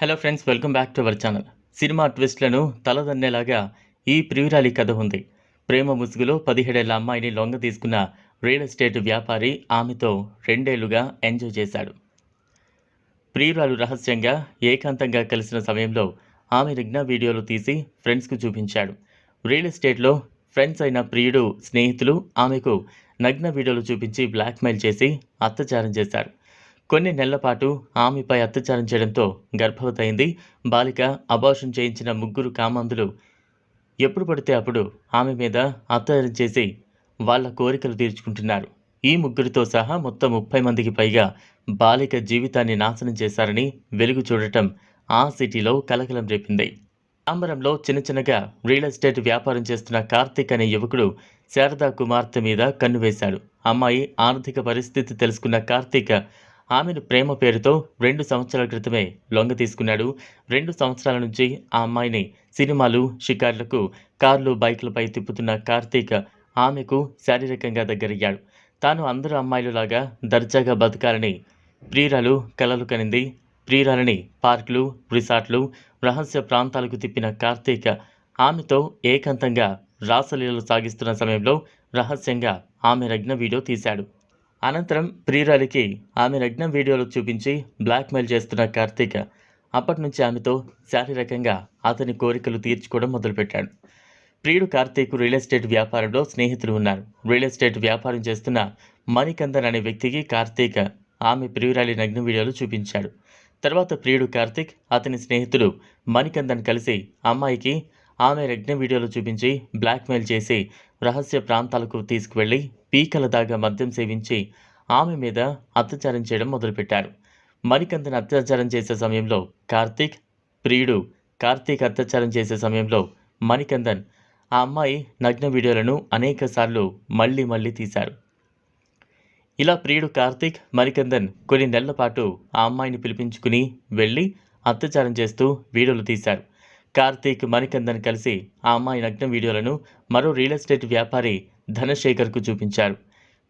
Hello friends welcome back to our channel cinema ట్విస్ట్లను తలదన్నేలాగా ఈ ప్రియురాలి కథ ఉంది. ప్రేమ ముసుగులో పదిహేడేళ్ళ అమ్మాయిని లొంగ తీసుకున్న రియల్ ఎస్టేట్ వ్యాపారి ఆమెతో రెండేళ్ళుగా ఎంజాయ్ చేశాడు. ప్రియురాలు రహస్యంగా ఏకాంతంగా కలిసిన సమయంలో ఆమె రిగ్న వీడియోలు తీసి ఫ్రెండ్స్కు చూపించాడు. రియల్ ఎస్టేట్లో ఫ్రెండ్స్ అయిన ప్రియుడు స్నేహితులు ఆమెకు నగ్న వీడియోలు చూపించి బ్లాక్మెయిల్ చేసి అత్యాచారం చేశారు. కొన్ని నెలల పాటు ఆమెపై అత్యాచారం చేయడంతో గర్భవతయింది. బాలిక అబార్షన్ చేయించిన ముగ్గురు కామందులు ఎప్పుడు పడితే అప్పుడు ఆమె మీద అత్యాచారం చేసి వాళ్ళ కోరికలు తీర్చుకుంటున్నారు. ఈ ముగ్గురితో సహా మొత్తం ముప్పై మందికి పైగా బాలిక జీవితాన్ని నాశనం చేశారని వెలుగు చూడటం ఆ సిటీలో కలకలం రేపింది. తాంబరంలో చిన్న చిన్నగా రియల్ ఎస్టేట్ వ్యాపారం చేస్తున్న కార్తీక్ అనే యువకుడు శారదా కుమార్తె మీద కన్ను వేశాడు. అమ్మాయి ఆర్థిక పరిస్థితి తెలుసుకున్న కార్తీక్ ఆమెను ప్రేమ పేరుతో రెండు సంవత్సరాల క్రితమే లొంగ తీసుకున్నాడు. రెండు సంవత్సరాల నుంచి ఆ అమ్మాయిని సినిమాలు షికార్లకు కార్లు బైక్లపై తిప్పుతున్న కార్తీక్ ఆమెకు శారీరకంగా దగ్గరయ్యాడు. తాను అందరు అమ్మాయిలలాగా దర్జాగా బతకాలని ప్రియురాలు కలలు కనింది. ప్రియురాలని పార్కులు రిసార్ట్లు రహస్య ప్రాంతాలకు తిప్పిన కార్తీక్ ఆమెతో ఏకాంతంగా రాసలీలలు సాగిస్తున్న సమయంలో రహస్యంగా ఆమె రగ్న వీడియో తీశాడు. అనంతరం ప్రియురాలికి ఆమె నగ్నం వీడియోలు చూపించి బ్లాక్మెయిల్ చేస్తున్న కార్తీక్ అప్పటి నుంచి ఆమెతో శారీరకంగా అతని కోరికలు తీర్చుకోవడం మొదలుపెట్టాడు. ప్రియుడు కార్తీక్ రియల్ ఎస్టేట్ వ్యాపారంలో స్నేహితులు ఉన్నారు. రియల్ ఎస్టేట్ వ్యాపారం చేస్తున్న మణికందన్ అనే వ్యక్తికి కార్తీక్ ఆమె ప్రియురాలి నగ్న వీడియోలు చూపించాడు. తర్వాత ప్రియుడు కార్తీక్ అతని స్నేహితులు మణికందన్ కలిసి అమ్మాయికి ఆమె నగ్న వీడియోలు చూపించి బ్లాక్మెయిల్ చేసి రహస్య ప్రాంతాలకు తీసుకువెళ్ళి పీకల దాగా మద్యం సేవించి ఆమె మీద అత్యాచారం చేయడం మొదలుపెట్టారు. మణికందన్ అత్యాచారం చేసే సమయంలో కార్తీక్ ప్రియుడు కార్తీక్ అత్యాచారం చేసే సమయంలో మణికందన్ ఆ అమ్మాయి నగ్న వీడియోలను అనేక సార్లు మళ్ళీ మళ్ళీ తీశారు. ఇలా ప్రియుడు కార్తీక్ మణికందన్ కొన్ని నెలల పాటు ఆ అమ్మాయిని పిలిపించుకుని వెళ్ళి అత్యాచారం చేస్తూ వీడియోలు తీశారు. కార్తీక్ మణికందన్ కలిసి ఆ అమ్మాయి నగ్న వీడియోలను మరో రియల్ ఎస్టేట్ వ్యాపారి ధనశేఖర్కు చూపించారు.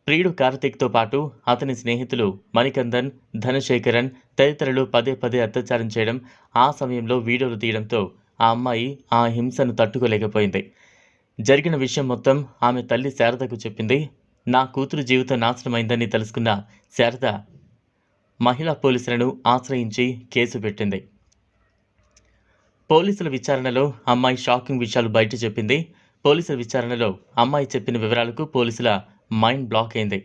ప్రియుడు కార్తీక్తో పాటు అతని స్నేహితులు మణికందన్ ధనశేఖరన్ తదితరులు పదే పదే అత్యాచారం చేయడం ఆ సమయంలో వీడియోలు తీయడంతో ఆ అమ్మాయి ఆ హింసను తట్టుకోలేకపోయింది. జరిగిన విషయం మొత్తం ఆమె తల్లి శారదకు చెప్పింది. నా కూతురు జీవితం నాశనమైందని తెలుసుకున్న శారద మహిళా పోలీసులను ఆశ్రయించి కేసు పెట్టింది. పోలీసుల విచారణలో అమ్మాయి షాకింగ్ విషయాలు బయట చెప్పింది. పోలీసుల విచారణలో అమ్మాయి చెప్పిన వివరాలకు పోలీసుల మైండ్ బ్లాక్ అయింది.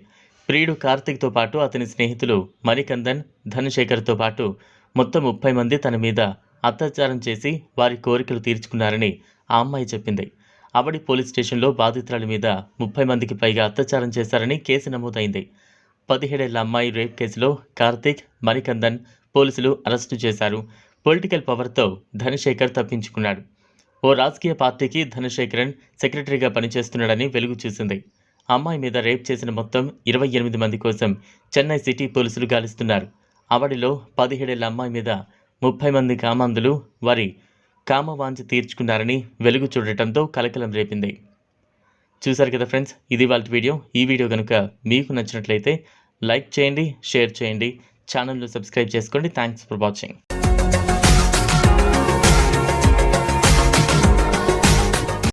ప్రియుడు కార్తిక్తో పాటు అతని స్నేహితులు మణికందన్ ధనశేఖర్తో పాటు మొత్తం ముప్పై మంది తన మీద అత్యాచారం చేసి వారి కోరికలు తీర్చుకున్నారని ఆ అమ్మాయి చెప్పింది. అవడి పోలీస్ స్టేషన్లో బాధితురాలి మీద ముప్పై మందికి పైగా అత్యాచారం చేశారని కేసు నమోదైంది. పదిహేడేళ్ళ అమ్మాయి రేప్ కేసులో కార్తిక్ మణికందన్ పోలీసులు అరెస్టు చేశారు. పొలిటికల్ పవర్తో ధనశేఖర్ తప్పించుకున్నాడు. ఓ రాజకీయ పార్టీకి ధనశేఖరన్ సెక్రటరీగా పనిచేస్తున్నాడని వెలుగు చూసింది. అమ్మాయి మీద రేప్ చేసిన మొత్తం ఇరవై ఎనిమిది మంది కోసం చెన్నై సిటీ పోలీసులు గాలిస్తున్నారు. అవడిలో పదిహేడేళ్ళ అమ్మాయి మీద ముప్పై మంది కామాంధులు వారి కామవాంఛ తీర్చుకున్నారని వెలుగు చూడటంతో కలకలం రేపింది. చూశారు కదా ఫ్రెండ్స్ ఇది వాళ్ళ వీడియో. ఈ వీడియో కనుక మీకు నచ్చినట్లయితే లైక్ చేయండి షేర్ చేయండి. ఛానల్ను సబ్స్క్రైబ్ చేసుకోండి. Thanks for watching.